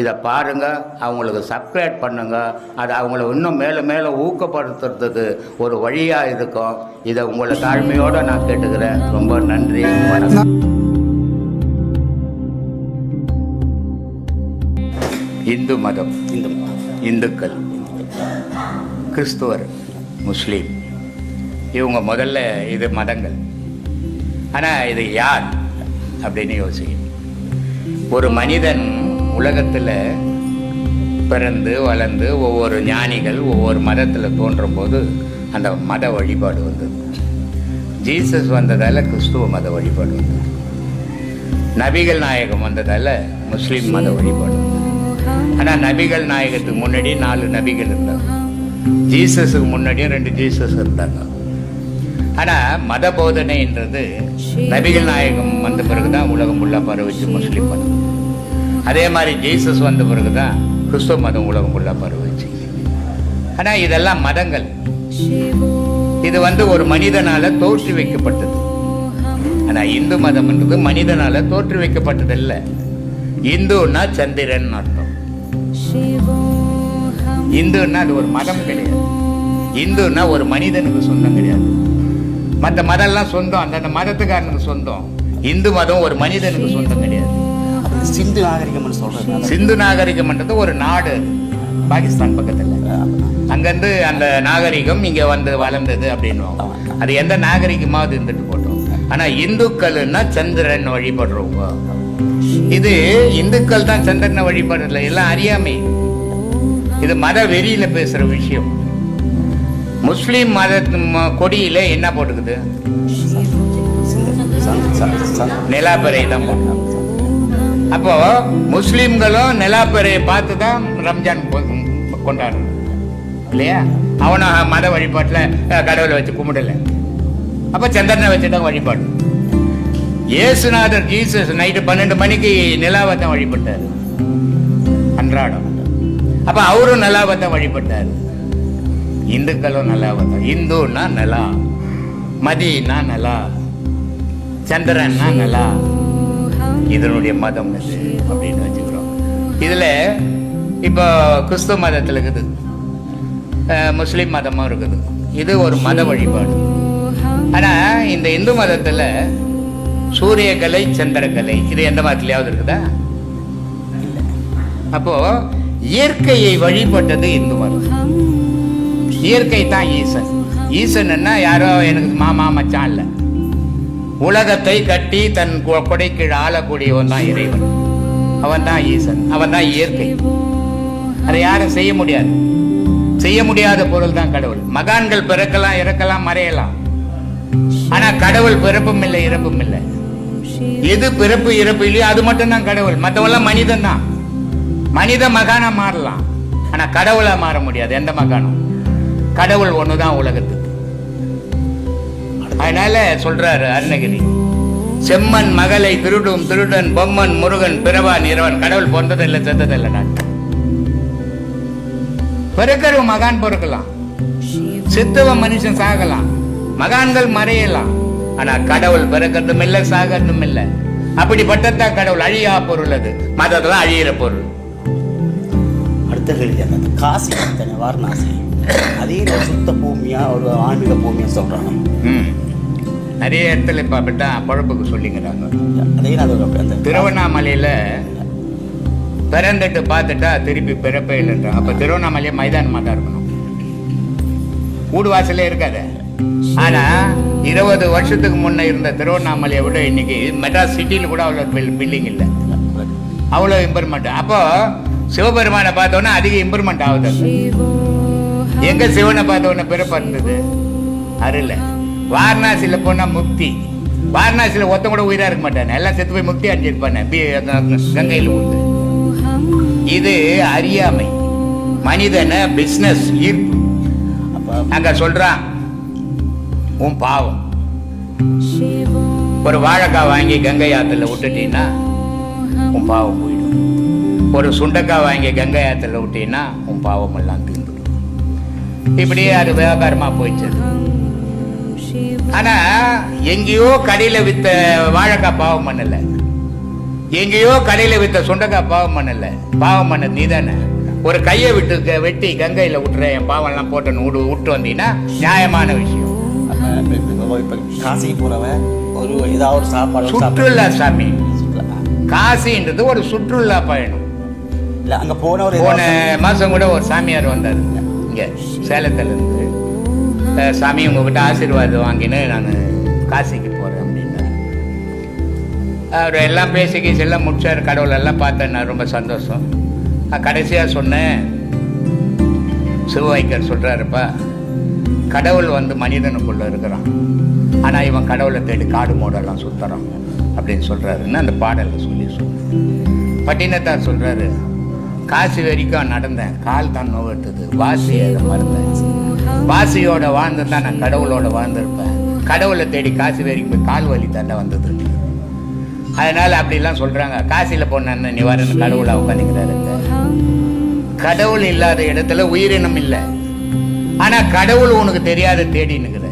இதை பாருங்க அவங்களுக்கு சப்ஸ்கிரைப் பண்ணுங்க. அது அவங்கள இன்னும் மேலே மேலே ஊக்கப்படுத்துறதுக்கு ஒரு வழியாக இருக்கும். இதை உங்களை தாழ்மையோடு நான் கேட்டுக்கிறேன். ரொம்ப நன்றி. வணக்கம். இந்து மதம் இந்த இந்துக்கள் கிறிஸ்துவர் முஸ்லீம் இவங்க முதல்ல இது மதங்கள். ஆனால் இது யார்? அப்படின்னு யோசிக்கணும் ஒரு மனிதன் உலகத்தில் பிறந்து வளர்ந்து ஒவ்வொரு ஞானிகள் ஒவ்வொரு மதத்தில் தோன்றும் போது அந்த மத வழிபாடு வந்தது. ஜீசஸ் வந்ததால் கிறிஸ்துவ மத வழிபாடு வந்தது. நபிகள் நாயகம் வந்ததால் முஸ்லீம் மத வழிபாடு வந்தது. ஆனால் நபிகள் நாயகத்துக்கு முன்னாடி நாலு நபிகள் இருந்தாங்க. ஜீசஸுக்கு முன்னாடியும் ரெண்டு ஜீசஸ் இருந்தாங்க. ஆனால் மத போதனைன்றது நபிகள் நாயகம் வந்த பிறகு தான் உலகம் ஃபுல்லாக பரவிச்சு முஸ்லீம் மதம். அதே மாதிரி ஜீசஸ் வந்த பிறகு தான் கிறிஸ்துவ மதம் உலகம் உள்ள பரவிச்சு ஆனால் இதெல்லாம் மதங்கள். இது வந்து ஒரு மனிதனால் தோற்றி வைக்கப்பட்டது. ஆனால் இந்து மதம்ன்றது மனிதனால் தோற்றி வைக்கப்பட்டது இல்லை இந்துன்னா சந்திரன் அர்த்தம். இந்துன்னா அது ஒரு மதம் கிடையாது. இந்துன்னா ஒரு மனிதனுக்கு சொந்தம் கிடையாது. மற்ற மதம்லாம் சொந்தம் அந்தந்த மதத்துக்காரனுக்கு சொந்தம். இந்து மதம் ஒரு மனிதனுக்கு சொந்தம் கிடையாது. சிந்து நாகரிகம்னு சொல்றது. சிந்து நாகரிகம்ன்றது ஒரு நாடு. பாகிஸ்தான் பக்கத்துல. அங்கிருந்து அந்த நாகரிகம் இங்க வந்து வளர்ந்தது அப்படின்னுவாங்க. அது எந்த நாகரிகமாவது இருந்துட்டு போட்டோம். ஆனா இந்துக்கள்னா சந்திரன் வழிபடுறவங்க. இது இந்துக்கள் தான் சந்திரனை வழிபடுறதுல எல்லாம் அறியாமை. இது மத வெறியில பேசுற விஷயம். முஸ்லீம் மத கொடியில என்ன போட்டுக்குது? நிலாப்பறை தான் போட்டு அப்போ முஸ்லீம்களும் நிலாப்பறையை பார்த்து தான் ரம்ஜான் கொண்டாடுறான் இல்லையா? அவனை மத வழிபாட்டில் கடவுளை வச்சு கும்பிடல. அப்போ சந்திரனை வச்சு தான் வழிபாடு. இயேசுநாதர் ஜீசஸ் நைட்டு பன்னெண்டு மணிக்கு நிலாவை தான் வழிபட்டார். அன்றாடம். அப்போ அவரும் நிலாவை தான் வழிபட்டார். இந்துக்களும் நிலாவை தான் இந்துன்னா நிலா மதினா நிலா சந்திரன்னா நிலா. இதனுடைய மதம் இது அப்படின்னு வச்சுக்கிறோம். இதில் இப்போ கிறிஸ்துவ மதத்தில் இருக்குது. முஸ்லீம் மதமும் இருக்குது. இது ஒரு மத வழிபாடு. ஆனால் இந்த இந்து மதத்தில் சூரியகலை சந்திரகலை இது எந்த மதத்துலையாவது இருக்குதா? அப்போது இயற்கையை வழிபட்டது இந்து மதம். இயற்கை தான் ஈசன் ஈசன்னா யாரோ எனக்கு மாமா மச்சான் இல்லை. உலகத்தை கட்டி தன் கொடைக்கு ஆளக்கூடியவன் தான் இறைவன். அவன் தான் ஈசன் அவன் தான் இயற்கை. அதை யாரும் செய்ய முடியாது. செய்ய முடியாத பொருள் தான் கடவுள். மகான்கள் பிறக்கலாம் இறக்கலாம் மறையலாம். ஆனா கடவுள் பிறப்பும் இல்லை இறப்பும் இல்லை. எது பிறப்பு இறப்பு இல்லையோ அது மட்டும் தான் கடவுள். மற்றவெல்லாம் மனிதன் தான் மனித மகானா மாறலாம். ஆனா கடவுளா மாற முடியாது. எந்த மகானும்? கடவுள் ஒண்ணுதான் உலகத்துக்கு. அதனால சொல்றாரு அருணகிரி. செம்மன் மகளை திருடும் திருடன் பொம்மன் முருகன் பிறவான் இரவன். கடவுள் பிறந்ததில்லை செத்ததில்லை நான். பிறக்கிற மகான் பிறக்கலாம். செத்தவன் மனுஷன் சாகலாம். மகான்கள் மறையலாம். ஆனா கடவுள் பிறக்கிறதும் இல்லை சாகிறதும் இல்லை. அப்படிப்பட்டதான் கடவுள். அழியா பொருள் அது. மதத்துல அழியிற பொருள். அடுத்த கேள்வி அந்த காசி வாரணாசி. அதே சுத்த பூமியா ஒரு ஆன்மீக பூமியா சொல்றாங்க. நிறைய இடத்துல இப்ப அப்படித்தான் பழப்புக்கு சொல்லிங்கிறாங்க திருவண்ணாமலையில பிறந்துட்டு பார்த்துட்டா திருப்பி பிறப்பே இல்லைன்றான் அப்ப திருவண்ணாமலையே மைதானமா தான் இருக்கணும். வீடு வாசலே இருக்காது. ஆனா இருபது வருஷத்துக்கு முன்ன இருந்த திருவண்ணாமலையை விட இன்னைக்கு மெட்ராஸ் சிட்டியில் கூட அவ்வளோ பில்டிங் இல்லை. அவ்வளோ இம்ப்ரூவ்மெண்ட் அப்போ சிவபெருமானை பார்த்தோன்னா அதிக இம்ப்ரூவ்மெண்ட் ஆகுது. எங்க சிவனை பார்த்தோன்னே பிறப்பு இருந்தது அருள். வாரணாசியில் போனா முக்தி. வாரணாசியில் ஒருத்தன் கூட உயிரா இருக்க மாட்டானே. எல்லாம் செத்து போய் முக்தி அடைஞ்சிருப்பானே கங்கையில் உண்டு இது அறியாமை. மனிதனை பிசினஸ் ஈர்ப்பு. அங்க சொல்றான் உன் பாவம். ஒரு வாழைக்காய் வாங்கி கங்கை ஆத்துல விட்டுட்டீங்கன்னா உன் பாவம் போயிடும். ஒரு சுண்டக்காய் வாங்கி கங்கை ஆத்துல விட்டீங்கன்னா உன் பாவம் எல்லாம் தீர்ந்துடும். இப்படியே அது வியாபாரமா போயிடுச்சு. ஆனா எங்கேயோ கடையில வித்த வாழைக்காய் பாவம் பண்ணல. எங்கேயோ கடையில வித்த சுண்டக்காய் பாவம் பண்ணல. பாவம் பண்ண நீதானே. ஒரு கையை விட்டு வெட்டி கங்கையில விட்டுற என் பாவம் எல்லாம் போட்டு விட்டு விட்டு வந்தீங்கன்னா நியாயமான விஷயம். காசிக்கு போறவன் ஒரு ஏதாவது ஒரு சாப்பாடு ஒரு சுற்றுலா சாமி. காசின்றது ஒரு சுற்றுலா பயணம். இல்ல அங்க போன ஏதாவது மாசம் கூட ஒரு சாமியார் வந்தார். இங்க சேலத்துல இருந்து. அஹ், சாமி உங்ககிட்ட ஆசீர்வாதம் வாங்கின்னு நான் காசிக்கு போகிறேன் அப்படின்னாரு அவர் எல்லாம் பேசி கீசி எல்லாம் முடிச்சார். கடவுளெல்லாம் பார்த்தேன் நான் ரொம்ப சந்தோஷம். கடைசியாக சொன்னேன். சிவவாய்க்கர் சொல்கிறாருப்பா கடவுள் வந்து மனிதனுக்குள்ளே இருக்கிறான். ஆனால் இவன் கடவுளை தேடி காடு மூடெல்லாம் சுத்துறான் அப்படின்னு சொல்கிறாருன்னு அந்த பாடலை சொல்லி சொன்னேன். பட்டினத்தார் சொல்கிறாரு காசி வரைக்கும் நடந்தேன். கால் தான் நோவட்டுது வாசி அதை மறந்தேன் வாசியோட வாழ்ந்திருந்தா நான் கடவுளோட வாழ்ந்திருப்பேன். கடவுளை தேடி காசி வரைக்கும் போய் கால் வலி தாண்டா வந்தது. அதனால அப்படிலாம் சொல்றாங்க. காசியில போன நிவாரண கடவுளா உட்காந்துக்கிறாருங்க கடவுள் இல்லாத இடத்துல உயிரினம் இல்லை. ஆனா கடவுள் உனக்கு தெரியாத தேடி நிற்கிற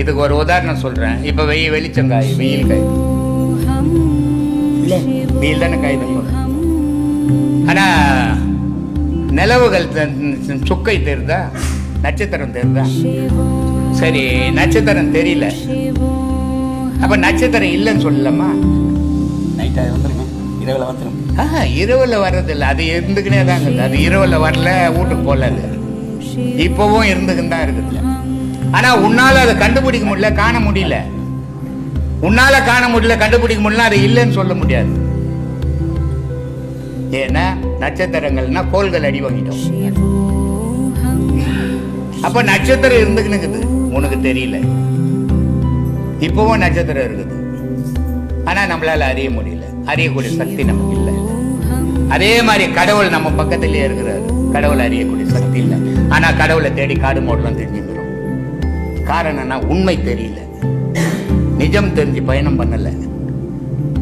இதுக்கு ஒரு உதாரணம் சொல்றேன். இப்ப வெயில் வெளிச்சங்காய் வெயில் காய். இல்ல. வெயில் தானே காயுது சொல்றேன் ஆனா நிலவுகள் சுக்கை தெரிதா? நட்சத்திரம் தெரிதா? சரி நட்சத்திரம் தெரியல. அப்ப நட்சத்திரம் இல்லைன்னு சொல்லலாமா நைட் வந்துருங்க இரவுல வந்துரும். ஆஹா, இரவுல வர்றதில்ல. அது இருந்துக்கினே தான் இருக்குது. அது இரவுல வரல வீட்டுக்கு போகல அது. இப்பவும் இருந்துக்கின்னு தான் இருக்குது. ஆனா உன்னால அதை கண்டுபிடிக்க முடியல காண முடியல. உன்னால காண முடியல கண்டுபிடிக்க முடியல அது இல்லைன்னு சொல்ல முடியாது. ஏன்னா நட்சத்திரங்கள்னா கோள்கள் அடி வாங்கிட்டோம். அப்ப நட்சத்திரம் இருந்துக்கின்னு இருக்குது உனக்கு தெரியல. இப்பவும் நட்சத்திரம் இருக்குது. ஆனா நம்மளால அறிய முடியல. அறியக்கூடிய சக்தி நமக்கு இல்லை. அதே மாதிரி கடவுள் நம்ம பக்கத்திலேயே இருக்கிறாரு. கடவுள் அறியக்கூடிய சக்தி இல்லை. ஆனா கடவுளை தேடி காடு மோடலாம் தெரிஞ்சுக்கிறோம் காரணம்னா உண்மை தெரியல. நிஜம் தெரிஞ்சு பயணம் பண்ணல.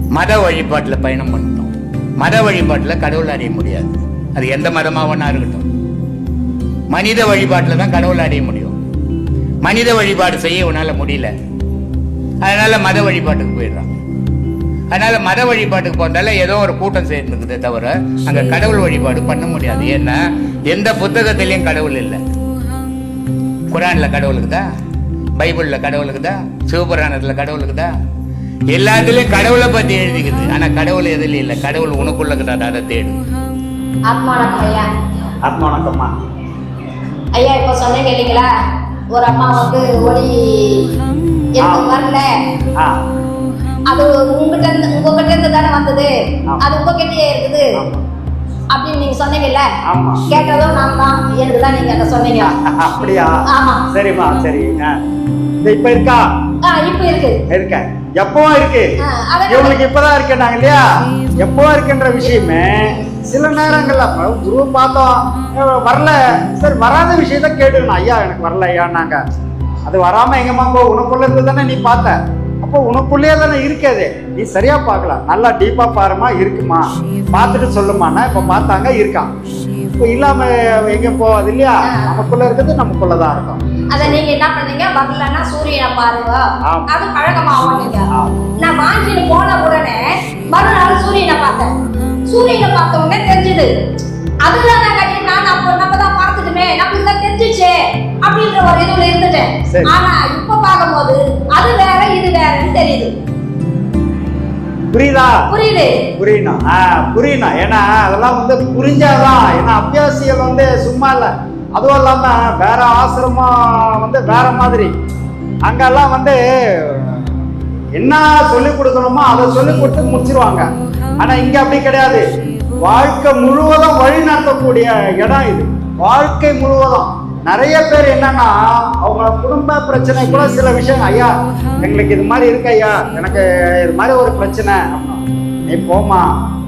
மத வழிபாட்டில் பயணம் பண்ணிட்டோம். மத வழிபாட்டில் கடவுள் அறிய முடியாது. அது எந்த மதமாக இருக்கட்டும். மனித வழிபாட்டுல தான் கடவுள் அறிய முடியும். மனித வழிபாடு செய்ய உன்னால முடியல. அதனால மத வழிபாட்டுக்கு போயிடுறான். அதனால மத வழிபாட்டுக்கு போனால ஏதோ ஒரு கூட்டம் சேர்ந்துக்குதே தவிர அங்க கடவுள் வழிபாடு பண்ண முடியாது. ஏன்னா எந்த புத்தகத்திலையும் கடவுள் இல்லை. குரான்ல கடவுளுக்குதா பைபிள்ல கடவுளுக்குதா சிவபுராணத்துல கடவுளுக்குதா எல்லாத்துலயும் கடவுளை பத்தி எழுதிக்குது. ஆனா கடவுள் எதுல இல்லை. கடவுள் உனக்குள்ளக்குதா அதை தேடு ஆத்மா வணக்கம் ஐயா இப்போ சொன்னீங்க இல்லைங்களா ஒரு அம்மா வந்து ஒளி எனக்கு வரல. அது உங்ககிட்ட இருந்து உங்ககிட்ட இருந்து தானே வந்தது. அது உங்ககிட்டயே இருக்குது. அப்படின்னு நீங்க சொன்னீங்கல்ல. கேட்டதும் நான் தான் எனக்கு தான் நீங்க அதை சொன்னீங்க. அப்படியா? ஆமா. சரிம்மா சரி. இப்ப இருக்கா? ஆ இப்போ இருக்கு. இருக்க? எப்பவும் இருக்கு? இவங்களுக்கு இப்பதான் இருக்கேன்னாங்க இல்லையா? எப்பவும் இருக்குன்ற விஷயமே சில நேரங்கள்ல அப்ப குரு பார்த்தோம் வரல. சரி வராத விஷயத்த கேட்டுக்கணும். ஐயா எனக்கு வரல ஐயான்னாங்க அது வராம எங்கம்மா போ உனக்குள்ள இருந்து தானே நீ பார்த்த. அப்போ உனக்குள்ளேயே தானே இருக்காது நீ சரியா பார்க்கலாம் நல்லா டீப்பா பாருமா இருக்குமா? பார்த்துட்டு சொல்லுமான்னா இப்ப பார்த்தாங்க இருக்கான். இப்போ இல்லாம எங்க போகாது இல்லையா? நமக்குள்ள இருக்கிறது நமக்குள்ளதான் இருக்கும். அத நீங்க என்ன பண்ணீங்க? வரலன்னா சூரியனை பாருங்க. அது பழக்கமாகும் நீங்க சூரியனை பார்த்த உடனே தெரிஞ்சது. அதுதான் நான் கட்டி நான் அப்போ நம்ம தான் பார்த்துட்டுமே. நம்மளுக்கு தான் தெரிஞ்சிச்சே அப்படின்ற ஒரு இதுல இருந்துட்டேன். ஆனா இப்ப பார்க்கும்போது அது வேற இது வேறன்னு தெரியுது. புரியுதா? புரியுது. புரியணும் ஆ புரியணும் ஏன்னா அதெல்லாம் வந்து புரிஞ்சாதான். ஏன்னா அபியாசிகள் வந்து சும்மா இல்லை. அதுவும் இல்லாம வேற ஆசிரமம் வந்து வேற மாதிரி. அங்கெல்லாம் வந்து என்ன சொல்லி கொடுக்கணுமோ அதை சொல்லி கொடுத்து முடிச்சிருவாங்க. ஆனா இங்க அப்படி கிடையாது. வாழ்க்கை முழுவதும் வழி நடத்தக்கூடிய இடம் இது. வாழ்க்கை முழுவதும். நிறைய பேர் என்னன்னா அவங்க குடும்ப பிரச்சனை கூட சில விஷயம் ஐயா எங்களுக்கு இது மாதிரி இருக்கு ஐயா. எனக்கு இது மாதிரி ஒரு பிரச்சனை. நீ போமா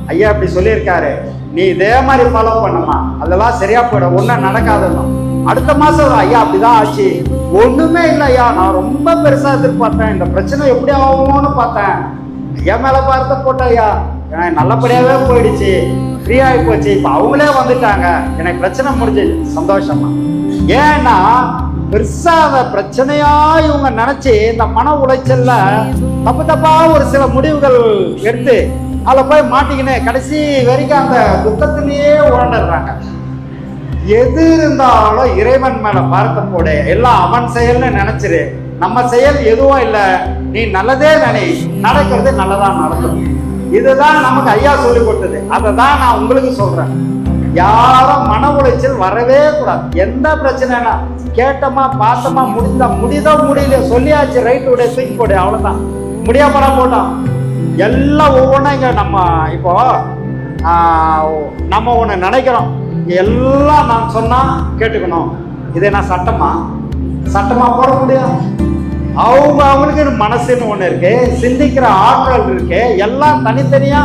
ஐயா இப்படி சொல்லியிருக்காரு. நீ இதே மாதிரி ஃபாலோ பண்ணுமா அதெல்லாம் சரியா போயிடும். ஒன்றும் நடக்காதுன்னு அடுத்த மாசம் ஐயா அப்படிதான் ஆச்சு. ஒண்ணுமே இல்லை ஐயா. நான் ரொம்ப பெருசா எதிர்பார்த்தேன். இந்த பிரச்சனை எப்படி ஆகுமோன்னு பார்த்தேன். ஐயா மேல பார்த்த போட்ட ஐயா எனக்கு நல்லபடியாவே போயிடுச்சு. ஃப்ரீயாகி போச்சு. இப்போ அவங்களே வந்துட்டாங்க. எனக்கு பிரச்சனை முடிஞ்சுது சந்தோஷமா. ஏன்னா பெருசா அந்த பிரச்சனையா இவங்க நினைச்சு இந்த மன உளைச்சல்ல தப்பு தப்பா ஒரு சில முடிவுகள் எடுத்து அதில் போய் மாட்டிக்கினே கடைசி வரைக்கும் அந்த துக்கத்திலேயே உழண்டுறாங்க எது இருந்தாலும் இறைவன் மேல பார்த்த போட. எல்லாம் அவன் செயல்னு நினைச்சிரு. நம்ம செயல் எதுவும் இல்லை. நீ நல்லதே நினை. நடக்கிறது நல்லதா நடக்கும். இதுதான் நமக்கு ஐயா சொல்லி கொடுத்தது. அதை தான் நான் உங்களுக்கு சொல்றேன். யாரும் மன உளைச்சல் வரவே கூடாது. எந்த பிரச்சனைனா கேட்டோமா பார்த்தோமா முடிந்தா முடிதோ முடியல சொல்லியாச்சு ரைட் உடைய தூக்கி போடு அவ்வளவுதான். படம் போட்டோம். எல்லாம் ஒவ்வொன்றும் இங்கே நம்ம இப்போ நம்ம ஒன்று நினைக்கிறோம். எல்லாம் நான் சொன்னால் கேட்டுக்கணும். இதை நான் சட்டமா? சட்டமாக போட முடியும். அவங்க அவங்களுக்கு மனசுன்னு ஒண்ணு இருக்கு. சிந்திக்கிற ஆற்றல் இருக்கு. எல்லாம் தனித்தனியா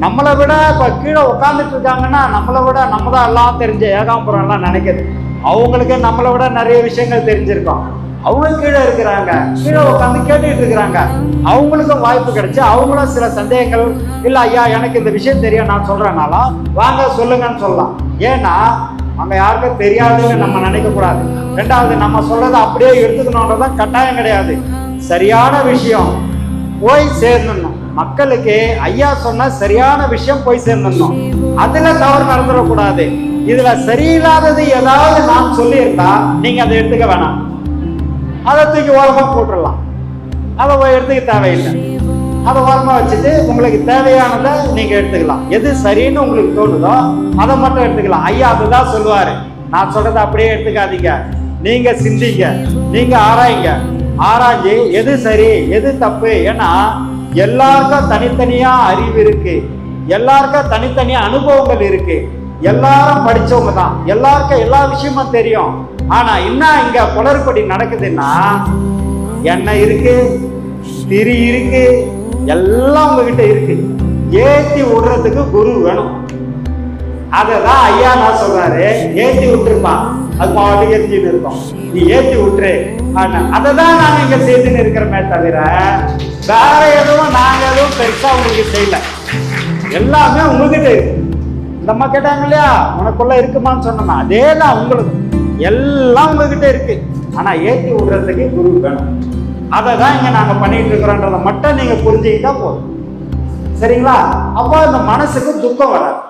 நம்மளை விட இப்ப கீழே உட்காந்துட்டு இருக்காங்கன்னா நம்மளை விட நம்ம தான் எல்லாம் தெரிஞ்ச ஏகாம்பரம் எல்லாம் நினைக்குது. அவங்களுக்கு நம்மளை விட நிறைய விஷயங்கள் தெரிஞ்சிருக்கோம். அவங்க கீழே இருக்கிறாங்க. கீழே உட்காந்து கேட்டுட்டு இருக்கிறாங்க. அவங்களுக்கும் வாய்ப்பு கிடைச்சு அவங்களும் சில சந்தேகங்கள் இல்லை ஐயா எனக்கு இந்த விஷயம் தெரியும் நான் சொல்றேனாலும் வாங்க சொல்லுங்கன்னு சொல்லலாம். ஏன்னா நம்ம யாருக்கும் தெரியாதுன்னு நம்ம நினைக்க கூடாது. ரெண்டாவது நம்ம சொல்றதை அப்படியே எடுத்துக்கணுன்றதான் கட்டாயம் கிடையாது. சரியான விஷயம் போய் சேர்ந்துடணும் மக்களுக்கு ஐயா சொன்ன சரியான விஷயம் போய் சேர்ந்துடணும் அதுல தவறு நடந்துடக்கூடாது. இதுல சரியில்லாதது ஏதாவது நான் சொல்லியிருந்தா நீங்க அதை எடுத்துக்க வேணாம். அதை தூக்கி ஓரமாக போட்டுடலாம். அதை எடுத்துக்க தேவையில்லை. அதை ஓரமாக வச்சுட்டு உங்களுக்கு தேவையானதை நீங்கள் எடுத்துக்கலாம். எது சரின்னு உங்களுக்கு தோணுதோ அதை மட்டும் எடுத்துக்கலாம். ஐயா அதுதான் சொல்லுவார். நான் சொல்கிறத அப்படியே எடுத்துக்காதீங்க. நீங்கள் சிந்திங்க. நீங்கள் ஆராய்ங்க. ஆராய்ஞ்சு எது சரி எது தப்பு? ஏன்னா எல்லாருக்கும் தனித்தனியாக அறிவு இருக்குது எல்லாருக்கும் தனித்தனியாக அனுபவங்கள் இருக்குது எல்லாரும் படித்தவங்க தான். எல்லாருக்கும் எல்லா விஷயமும் தெரியும். ஆனால் என்ன இங்கே குளறுபடி நடக்குதுன்னா என்ன இருக்கு? திரி இருக்குது எல்லாம் உங்ககிட்ட இருக்கு. ஏத்தி விடுறதுக்கு குரு வேணும். அததான் ஐயா நான் சொல்றாரு? ஏத்தி விட்டுருப்பான் அது மாவட்டம் எரிஞ்சுட்டு இருக்கும். நீ ஏத்தி விட்டுரு. ஆனா அதை தான் நாங்க இங்க செய்துன்னு இருக்கிறோமே தவிர வேற எதுவும் நாங்க எதுவும் பெருசா உங்களுக்கு செய்யல. எல்லாமே உங்ககிட்ட இருக்கு. இந்த அம்மா கேட்டாங்க இல்லையா? உனக்குள்ள இருக்குமான்னு சொன்னோம்னா அதே தான் உங்களுக்கு. எல்லாம் உங்ககிட்ட இருக்கு. ஆனா ஏத்தி விடுறதுக்கு குரு வேணும். அதை தான் இங்கே நாங்கள் பண்ணிகிட்டு இருக்கிறோன்றதை மட்டும் நீங்கள் புரிஞ்சுக்கிட்டா போதும். சரிங்களா? அப்போ இந்த மனசுக்கு துக்கம் வராது.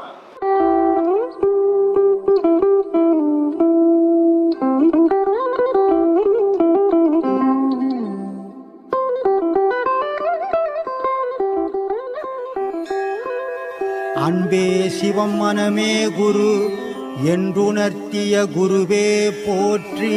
அன்பே சிவம் மனமே குரு என்றுணர்த்திய குருவே போற்றி.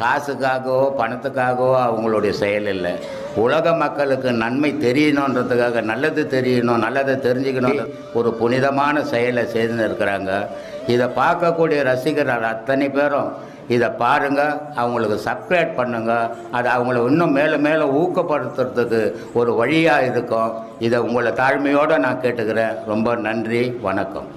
காசுக்காகவோ பணத்துக்காகவோ அவங்களுடைய செயல் இல்லை. உலக மக்களுக்கு நன்மை தெரியணுன்றதுக்காக நல்லது தெரியணும் நல்லதை தெரிஞ்சுக்கணும் ஒரு புனிதமான செயலை செய்துன்னு இருக்கிறாங்க. இதை பார்க்கக்கூடிய ரசிகர்கள் அத்தனை பேரும் இதை பாருங்க அவங்களுக்கு சப்ஸ்கிரைப் பண்ணுங்கள் அது அவங்கள இன்னும் மேலும் மேலும் ஊக்கப்படுத்துறதுக்கு ஒரு வழியாக இருக்கும். இதை உங்களை தாழ்மையோடு நான் கேட்டுக்கிறேன். ரொம்ப நன்றி வணக்கம்.